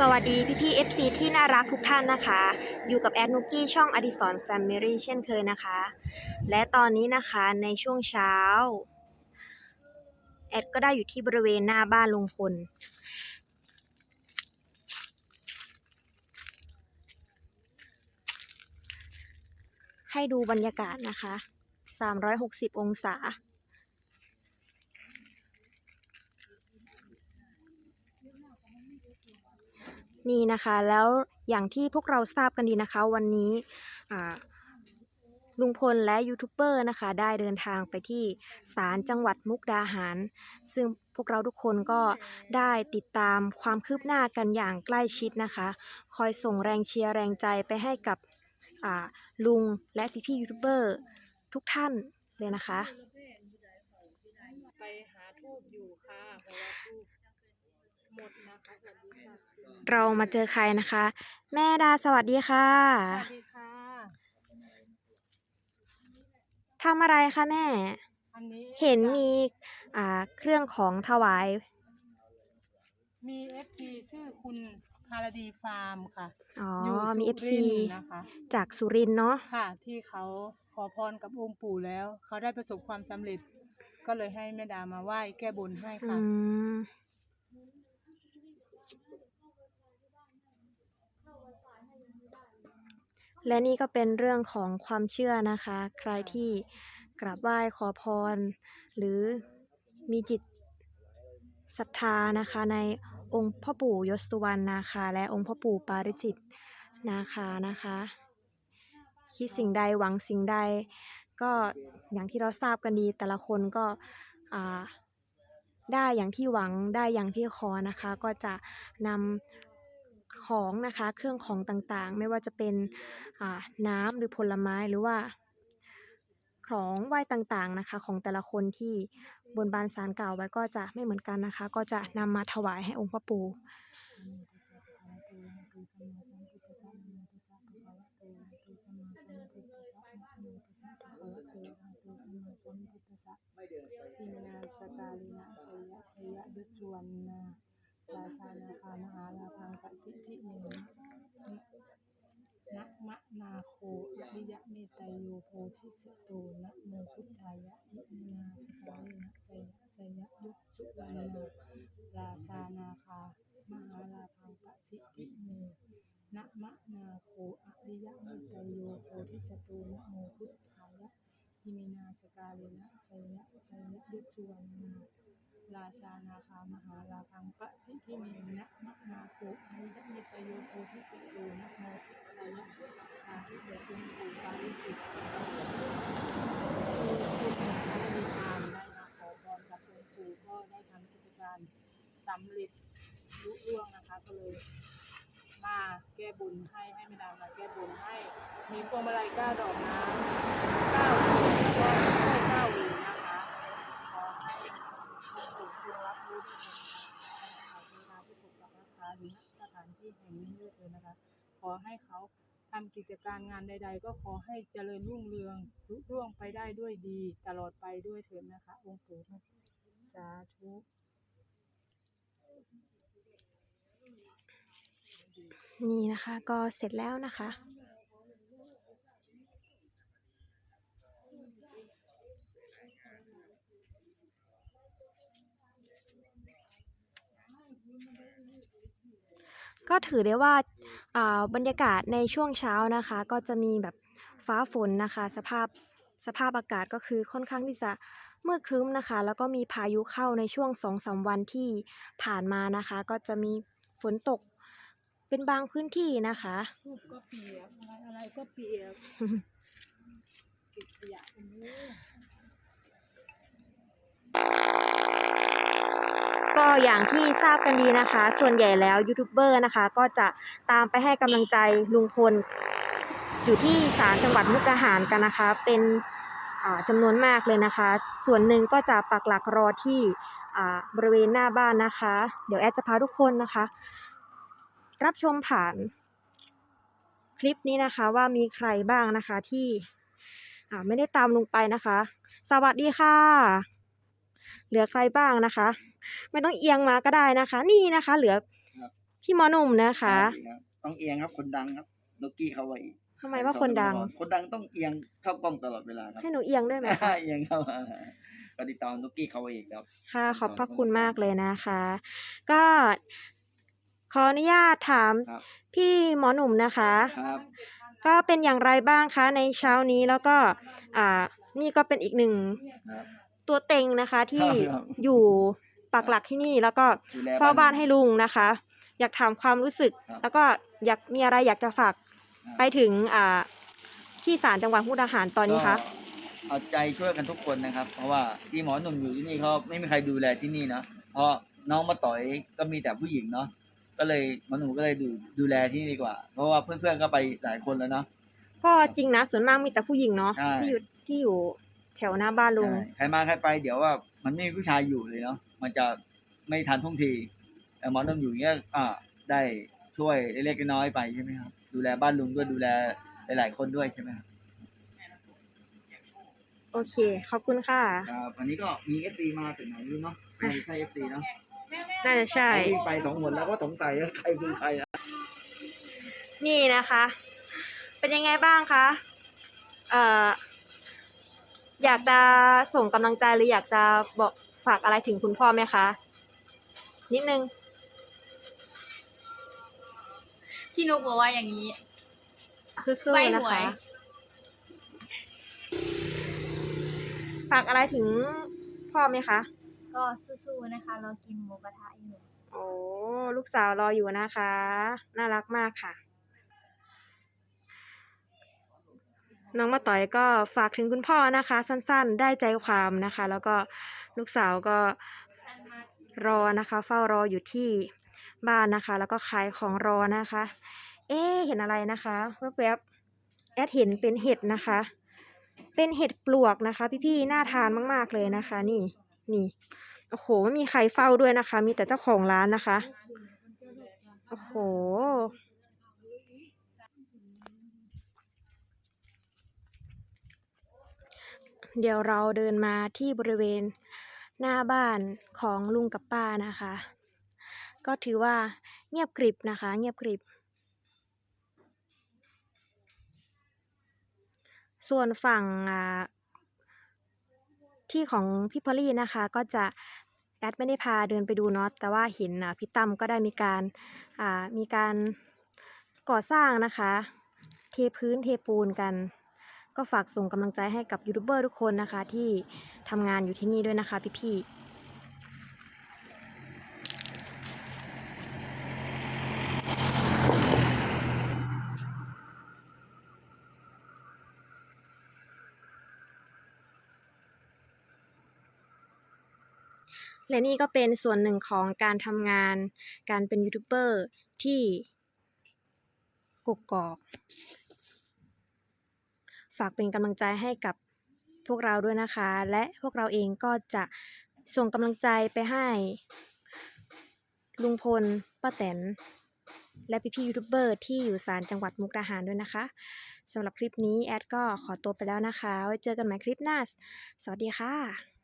สวัสดีพี่พี่ FC ที่น่ารักทุกท่านนะคะ อยู่กับแอดนุกกี้ช่องอดิสรแฟมิลี่เช่นเคยนะคะ และตอนนี้นะคะในช่วงเช้า แอดก็ได้อยู่ที่บริเวณหน้าบ้านลุงพลให้ดูบรรยากาศนะคะ 360 องศา นี่นะคะ แล้วอย่างที่พวกเราทราบกันดีนะคะ วันนี้ลุงพลและยูทูบเบอร์นะคะ ได้เดินทางไปที่ศาลจังหวัดมุกดาหาร ซึ่งพวกเราทุกคนก็ได้ติดตามความคืบหน้ากันอย่างใกล้ชิดนะคะ คอยส่งแรงเชียร์แรงใจไปให้กับลุงและพี่ๆยูทูบเบอร์ทุกท่านเลยนะคะ ไปหาทูบอยู่ค่ะเพราะว่าทูบ หมดนะคะสวัสดีค่ะคุณเรามาเจอใครนะคะ แม่ดาสวัสดีค่ะสวัสดีค่ะ ทำอะไรคะแม่ อันนี้เห็นมีอ่าเครื่องของถวาย มีเอฟซีชื่อคุณพารดีฟาร์มค่ะอ๋ออยู่มีสุ FC รินทร์นะคะ จากสุรินทร์เนาะ ค่ะ ที่เขาขอพรกับองค์ปู่แล้ว เขาได้ประสบความสำเร็จ ก็เลยให้แม่ดามาไหว้แก้บนให้อืค่ะ และนี่ก็เป็นเรื่องของความเชื่อนะคะ ใครที่กราบไหว้ขอพร หรือมีจิตศรัทธานะคะ ในองค์พ่อปู่ยศสุวรรณนาคาและองค์พ่อปู่ปาริจิตนาคานะคะ คิดสิ่งใดหวังสิ่งใด ก็อย่างที่เราทราบกันดี แต่ละคนก็ได้อย่างที่หวังได้อย่างที่ขอนะคะ ก็จะนำ ของนะคะ เครื่องของต่างๆ ไม่ว่าจะเป็นอ่าน้ำหรือผลไม้หรือว่า ของไหว้ต่างๆนะคะ ของแต่ละคนที่บนบานสารกล่าวไว้ก็จะไม่เหมือนกันนะคะ ก็จะนำมาถวายให้องค์พ่อปู่ทิมนาสกาลินะสยะสยะดุจวันนา ราชานาคามหาลาพังปะสิทธิเมนะมะนาโคยะริยะเมตไตโยโพธิสโตนะโมพุทธายะทิมนาสกาลินะสยะสยะดุจวันนาราชานาคามหาลาพังปะสิทธิเมนะมะนาโคอริยะเมตไตโยโพธิสโตนะโมพุทธายะทิมินาสกาเลนะไสยะไสยะดุสุวรรณา ราชานาคามหาลาพังปะสิทธิเมนะมะนาโคอริยมิตโยโพธิสิโตนะโมพุทธายะสาธุเดชคุณปูปาริจิตที่คุณพระดีพามได้มาขอพรจากับองค์ปู่ก็ได้ทำกิจการสำเร็จลุล่วงนะคะก็เลยมาแก้บุญให้ให้แม่ดามาแก้บุญให้ มีพวงมาลัยเก้าดอกน้ำเก้าดอกแล้วก็กล้วยเก้าหวีนะาอยู่ณสถานที่แห่งนี้ด้วยเถิดนะคะ ขอให้เขาทำกิจการงานใด ๆ ก็ขอให้เจริญรุ่งเรืองรุ่ร่วงไปได้ด้วยดี ตลอดไปด้วยเถิดนะคะ องค์ปู่สาธุนี่นะคะก็เสร็จแล้วนะคะ ก็ถือได้ว่าอ่าบรรยากาศในช่วงเช้านะคะ ก็จะมีแบบฟ้าฝนนะคะ สภาพสภาพอากาศก็คือค่อนข้างที่จะมืดครึ้มนะคะ แล้วก็มีพายุเข้าในช่วงสองสามวันที่ผ่านมานะคะ ก็จะมีฝนตกเป็นบางพื้นที่นะคะก็เปียกอะไรอะไรก็เปียกเก็บขยะตรงนี้ อย่างที่ทราบกันดีนะคะ ส่วนใหญ่แล้วยูทูบเบอร์นะคะ ก็จะตามไปให้กำลังใจลุงพล อยู่ที่ศาลจังหวัดมุกดาหารกันนะคะ เป็นจำนวนมากเลยนะคะ ส่วนหนึ่งก็จะปักหลักรอที่บริเวณหน้าบ้านนะคะ เดี๋ยวแอดจะพาทุกคนนะคะ รับชมผ่านคลิปนี้นะคะว่ามีใครบ้างนะคะที่ไม่ได้ตามลุงไปนะคะ สวัสดีค่ะ เหลือใครบ้างนะคะ ไม่ต้องเอียงมาก็ได้นะคะ นี่นะคะ เหลือพี่หมอหนุ่มนะคะรับต้องเอียงครับคนดังครับนกกี้เขาไว้ทำไมว่าคนดัง คนดังต้องเอียงเข้ากล้องตลอดเวลาครับให้หนูเอียงด้วยไหมคะเอียงเข้ามาก็ติดตามนกกี้เขาไว้อีกครับ ค่ะ ขอบพระคุณมากเลยนะคะ ก็ขออนุญาตถามครับพี่หมอหนุ่มนะคะครับก็เป็นอย่างไรบ้างคะในเช้านี้แล้วก็อ่านี่ก็เป็นอีกหนึ่งครับ ตัวเต็งนะคะ ที่ครับ อยู่ปักหลักที่นี่แล้วก็ดูแลเฝ้าบ้านให้ลุงนะคะ อยากถามความรู้สึก ครับ แล้วก็อยากมีอะไรอยากจะฝากครับไปถึงอ่าที่ศาลจังหวัดมุกดาหารตอนนี้คะ ก็เอาใจช่วยกันทุกคนนะครับ เพราะว่าที่หมอหนุ่มอยู่ที่นี่เขาไม่มีใครดูแลที่นี่เนาะเพราะน้องมาต่อยก็มีแต่ผู้หญิงเนาะก็เลยหมอหนุ่มก็เลยดูดูแลที่นี่ดีกว่า เพราะว่าเพื่อนๆก็ไปหลายคนแล้วเนาะ ก็จริงนะส่วนมากมีแต่ผู้หญิงเนาะใช่ ที่อยู่ที่อยู่ แถวหน้าบ้านลุง ใช่ใครมาใครไปเดี๋ยวว่ามันไม่มีผู้ชายอยู่เลยเนาะมันจะไม่ทันท่วงทีแต่หมอหนุ่มอยู่อย่างเงี้ยอ่าได้ช่วยเล็กๆน้อยๆไปใช่ไหมครับ ดูแลบ้านลุงด้วยดูแลหลายๆคนด้วยใช่ไหมครับโอเค ขอบคุณค่ะ ครับอันนี้ก็มีเอฟซีมาถึงไหนไม่รู้เนาะไม่ใช่เอฟซีเนาะน่าจะใช่วิ่งไปสองหนแล้วก็สงสัยว่าใครคือใครนะนี่นะคะ เป็นยังไงบ้างคะ เอ่อ อยากจะส่งกำลังใจหรืออยากจะบอกฝากอะไรถึงคุณพ่อไหมคะ นิดนึง พี่นุกบอกว่าอย่างนี้ สู้ใบ้ๆนะหวยคะฝากอะไรถึงพ่อไหมคะ ก็สู้ๆนะคะ เรากินหมูกระทะอยู่ โอ้ลูกสาวรออยู่นะคะ น่ารักมากค่ะ น้องมาต่อยก็ฝากถึงคุณพ่อนะคะ สั้นๆ ได้ใจความนะคะ แล้วก็ลูกสาวก็รอนะคะ เฝ้ารออยู่ที่บ้านนะคะ แล้วก็ขายของรอนะคะ เอ๊เห็นอะไรนะคะแวบๆแอดเห็นเป็นเห็ดนะคะ เป็นเห็ดปลวกนะคะ พี่ๆน่าทานมากๆเลยนะคะ นี่นี่โอ้โหไม่มีใครเฝ้าด้วยนะคะ มีแต่เจ้าของร้านนะคะ โอ้โห เดี๋ยวเราเดินมาที่บริเวณหน้าบ้านของลุงกับป้านะคะ ก็ถือว่าเงียบกริบนะคะ เงียบกริบ ส่วนฝั่งที่ของพี่พอลลี่นะคะ ก็จะแอดไม่ได้พาเดินไปดูเนาะแต่ว่าเห็นพี่ตั้มก็ได้มีการมีการก่อสร้างนะคะ เทพื้นเทปูนกัน ก็ฝากส่งกำลังใจให้กับยูทูบเบอร์ทุกคนนะคะ ที่ทำงานอยู่ที่นี่ด้วยนะคะพี่ๆและนี่ก็เป็นส่วนหนึ่งของการทำงาน การเป็นยูทูบเบอร์ที่กกอก ฝากเป็นกำลังใจให้กับพวกเราด้วยนะคะ และพวกเราเองก็จะส่งกำลังใจไปให้ ลุงพลป้าแตน และพี่ๆยูทูบเบอร์ที่อยู่ศาลจังหวัดมุกดาหารด้วยนะคะสำหรับคลิปนี้แอดก็ขอตัวไปแล้วนะคะ ไว้เจอกันใหม่คลิปหน้า สวัสดีค่ะ